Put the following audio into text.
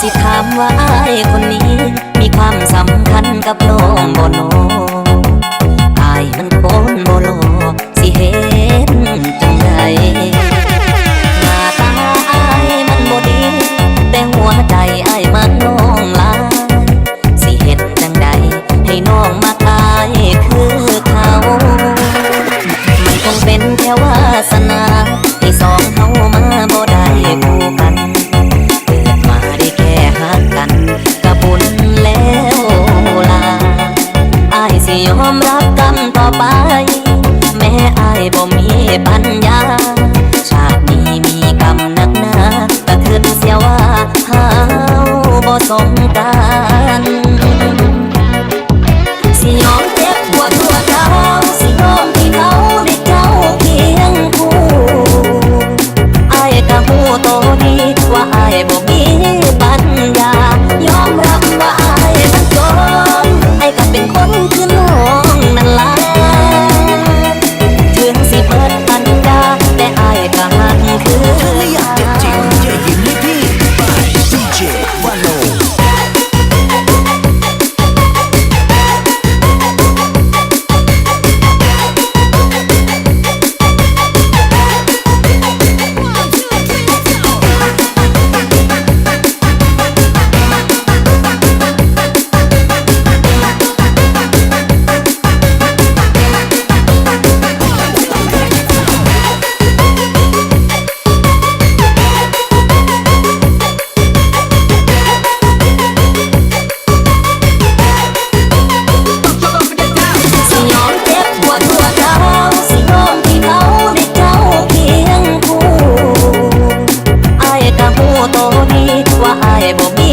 สิถามว่าไอ้คนนี้ มีความสำคัญกับโลกบนโน ยอมรับกรรมต่อไป แม่อายบ่มีปัญญา ชาตินี้มีกรรมนักหนาก็คือเสียว่าเาบ่สมกันสิยอมเจ็บปวดทั่วเท้าสิยอมที่เขาได้เจ้าเพียงคู่อายก็หูโตดีว่าอายบ่มีปัญญายอมรับว่าอาย debo.